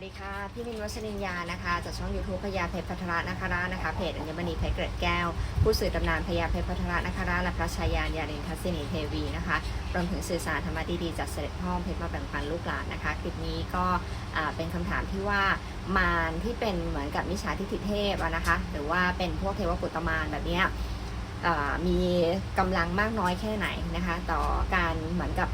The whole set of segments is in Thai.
วัสดีค่ะ พี่มินวัชรินยานะคะ จากช่อง YouTube พญาเพชรพัทระนคราชนะคะ เพจอัญมณีเพชรเกิดแก้ว ผู้สื่อตำนานพญาเพชรพัทระนคราชและพระชายานยาเรนทัศนีเทวีนะคะ รวมถึงสื่อสารธรรมะดีๆจากเสด็จพ่อเพชรมาแบ่งปันลูกหลานนะคะ คลิปนี้ก็เป็นคำถามที่ว่ามารที่เป็นเหมือนกับมิจฉาทิฏฐิเทพนะคะ หรือว่าเป็นพวกเทวปุตตมารแบบนี้มีกำลังมากน้อยแค่ไหนนะคะ ต่อการเหมือนกับ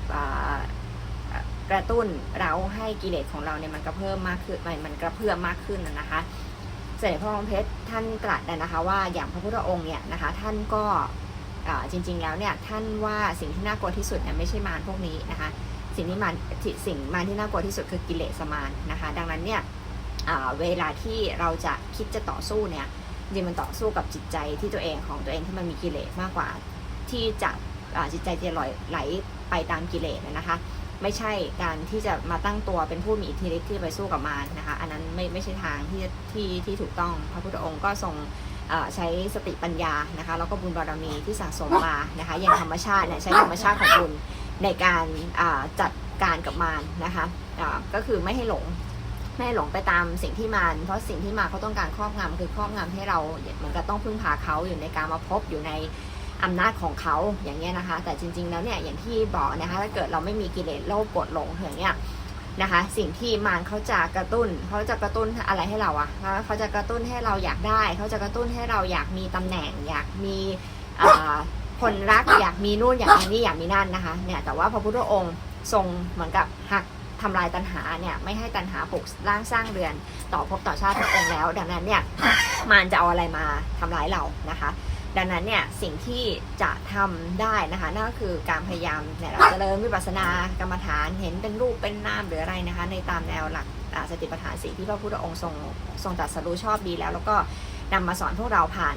กระตุ้นเราให้กิเลสของเราเนี่ยมันกระเพิ่มมากขึ้นมันมันกระเพื่อมมากขึ้นนะนะคะเสด็จพ่อรองเพชรท่านตรัสนะคะ ว่าอย่างพระพุทธองค์เนี่ยนะคะ ท่านก็จริง ๆ แล้วเนี่ยท่านว่าสิ่งที่น่ากลัวที่สุดเนี่ยไม่ใช่มารพวกนี้นะคะ สิ่งที่มารสิ่งมารที่น่ากลัวที่สุดคือกิเลสมารนะคะ ดังนั้นเนี่ยเวลาที่เราจะคิดจะต่อสู้เนี่ยจริงมันต่อสู้กับจิตใจที่ตัวเองของตัวเองที่มันมีกิเลสมากกว่า ที่จะจิตใจจะลอยไหลไปตามกิเลสนะคะ ไม่ใช่การที่จะมาตั้งตัวเป็นผู้มีอิทธิฤทธิ์ที่ไปสู้กับมารนะคะ อันนั้นไม่ไม่ใช่ทางที่ที่ที่ถูกต้องพระพุทธองค์ก็ทรงใช้สติปัญญานะคะแล้วก็บุญบารมีที่สั่งสมมานะคะอย่างธรรมชาติเนี่ยใช้ธรรมชาติของบุญในการจัดการกับมารนะคะอ่าก็คือไม่ให้หลงไม่ให้หลงไปตามสิ่งที่มารเพราะสิ่งที่มาเขาต้องการครอบงำคือครอบงำให้เราเหมือนกับต้องพึ่งพาเขาอยู่ในการมาพบอยู่ใน อำนาจของเขาอย่างเงี้ยนะคะ แต่จริง ๆ แล้วเนี่ยอย่างที่บอกนะคะถ้าเกิดเราไม่มีกิเลสโลภโกรธหลงอย่างเงี้ยนะคะ สิ่งที่มารเขาจะกระตุ้นเขาจะกระตุ้นอะไรให้เราอะเขาจะกระตุ้นให้เราอยากได้ เขาจะกระตุ้นให้เราอยากมีตำแหน่ง อยากมีคนรักอยากมีนู่นอยากมีนี่อยากมีนั่นนะคะเนี่ยแต่ว่าพระพุทธองค์ทรงเหมือนกับหักทำลายตัณหาเนี่ยไม่ให้ตัณหาปลุกร่างสร้างเรือนต่อภพต่อชาติพระองค์แล้ว ดังนั้นเนี่ยมารจะเอาอะไรมาทำร้ายเรานะคะ ดังนั้นเนี่ยสิ่งที่จะทำได้นะคะนั่นก็คือการพยายามเนี่ยเราจะเริ่มวิปัสสนากรรมฐานเห็นเป็นรูปเป็นนามหรืออะไรนะคะ ในตามแนวหลักสติปัฏฐานสี่ที่พระพุทธองค์ทรงทรงตรัสรู้ชอบดีแล้ว แล้วก็นำมาสอนพวกเราผ่าน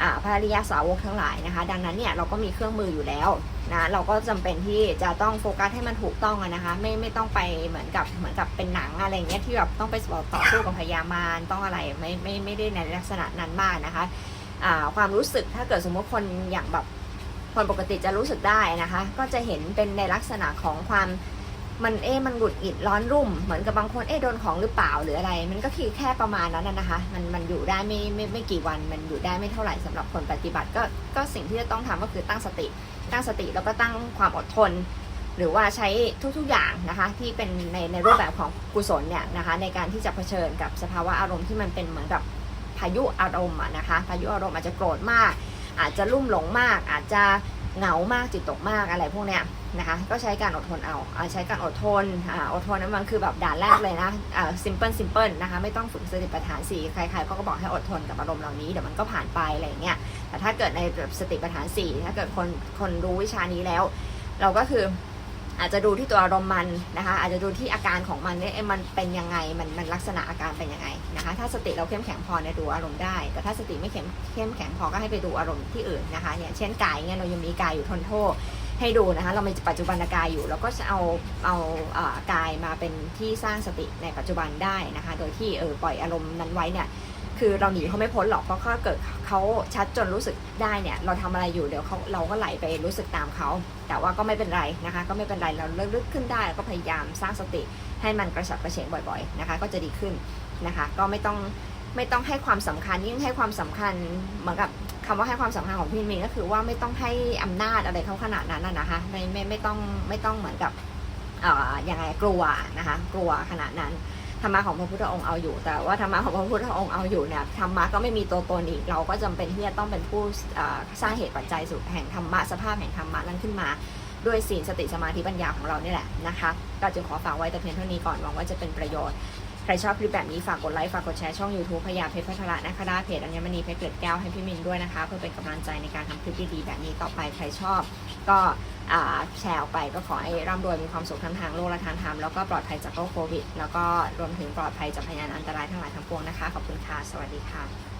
อ่าพระริยสาวกทั้งหลายนะคะ ดังนั้นเนี่ยเราก็มีเครื่องมืออยู่แล้วนะเราก็จำเป็นที่จะต้องโฟกัสให้มันถูกต้องนะคะ ไม่ไม่ต้องไปเหมือนกับเหมือนกับเป็นหนังอะไรเงี้ยที่แบบต้องไปต่อสู้กับพญามารต้องอะไรไม่ไม่ไม่ได้ในลักษณะนั้นมากนะคะ ความรู้สึกถ้าเกิดสมมติคนอย่างแบบคนปกติจะรู้สึกได้นะคะ ก็จะเห็นเป็นในลักษณะของความมันเอ๊มันหงุดหงิดร้อนรุ่ม เหมือนกับบางคนเอ๊โดนของหรือเปล่าหรืออะไร มันก็คือแค่ประมาณนั้นนะคะ มันมันอยู่ได้ไม่ไม่ไม่กี่วัน มันอยู่ได้ไม่เท่าไหร่สำหรับคนปฏิบัติก็ก็สิ่งที่จะต้องทำก็คือตั้งสติ ตั้งสติแล้วก็ตั้งความอดทน หรือว่าใช้ทุกๆอย่างนะคะ ที่เป็นในในรูปแบบของกุศลเนี่ยนะคะ ในการที่จะเผชิญกับสภาวะอารมณ์ที่มันเป็นเหมือนกับายุอารมณ์นะคะ พายุอารมณ์อาจจะโกรธมาก อาจจะลุ่มหลงมาก อาจจะเหงามากจิตตกมากอะไรพวกเนี้ยนะคะ ก็ใช้การอดทนเอาอใช้การอดทนออดทนนั้นมันคือแบบด่านแรกเลยนะอ่า simple simple นะคะไม่ต้องฝึกสติปัฏฐานสี่ใครๆก็บอกให้อดทนกับอารมณ์เหล่านี้เดี๋ยวมันก็ผ่านไปอะไรเงี้ยแต่ถ้าเกิดในแบบสติปัฏฐานสี่ถ้าเกิดคนคนรู้วิชานี้แล้ว เราก็คือ อาจจะดูที่ตัวอารมณ์มันนะคะ อาจจะดูที่อาการของมันเนี่ยมันเป็นยังไงมันมันลักษณะอาการเป็นยังไงนะคะ ถ้าสติเราเข้มแข็งพอเนี่ยดูอารมณ์ได้ แต่ถ้าสติไม่เข้มเข้มแข็งพอก็ให้ไปดูอารมณ์ที่อื่นนะคะอย่างเช่นกายเนี่ยเรายังมีกายอยู่ทนโทษให้ดูนะคะ เรามีปัจจุบันกายอยู่เราก็จะเอาเอาเอ่อกายมาเป็นที่สร้างสติในปัจจุบันได้นะคะ โดยที่เออปล่อยอารมณ์นั้นไว้เนี่ย คือเราหนีเขาไม่พ้นหรอกเพราะถ้าเกิดเขาชัดจนรู้สึกได้เนี่ยเราทำอะไรอยู่เดี๋ยวเขาเราก็ไหลไปรู้สึกตามเขาแต่ว่าก็ไม่เป็นไรนะคะ ก็ไม่เป็นไรเราเลิกลึกขึ้นได้แล้วก็พยายามสร้างสติให้มันกระฉับกระเฉงบ่อยๆนะคะ ก็จะดีขึ้นนะคะ ก็ไม่ต้องไม่ต้องให้ความสำคัญยิ่งให้ความสำคัญเหมือนกับคำว่าให้ความสำคัญของพี่มินก็คือว่าไม่ต้องให้อำนาจอะไรเขาขนาดนั้นนะนะคะไม่ไม่ไม่ต้องไม่ต้องเหมือนกับเอ่อยังไงกลัวนะคะ กลัวขนาดนั้น ธรรมะของพระพุทธองค์เอาอยู่ แต่ว่าธรรมะของพระพุทธองค์เอาอยู่เนี่ยธรรมะก็ไม่มีตัวตนอีก เราก็จำเป็นที่จะต้องเป็นผู้สร้างเหตุปัจจัยสู่แห่งธรรมะสภาพแห่งธรรมะนั้นขึ้นมา ด้วยศีลสติสมาธิปัญญาของเรานี่แหละนะคะก็จึงขอฝากไว้แต่เพียงเท่านี้ก่อนหวังว่าจะเป็นประโยชน์ ใครชอบคลิปแบบนี้ฝากกดไลค์ฝากกดแชร์ช่อง YouTube พยาเพชรพัชระนะคะด้เพจอัญมณีเพชรเกล็ดแก้วให้พี่มินด้วยนะคะ เพื่อเป็นกำลังใจในการทำคลิปดีๆแบบนี้ต่อไปใครชอบ ก็แชร์ออกไปก็ขอให้ร่ำรวยมีความสุขทั้งทางโลกและทางธรรมแล้วก็ปลอดภัยจากโรคโควิด แล้วก็รวมถึงปลอดภัยจากพยานอันตรายทั้งหลายทั้งปวงนะคะขอบคุณค่ะสวัสดีค่ะ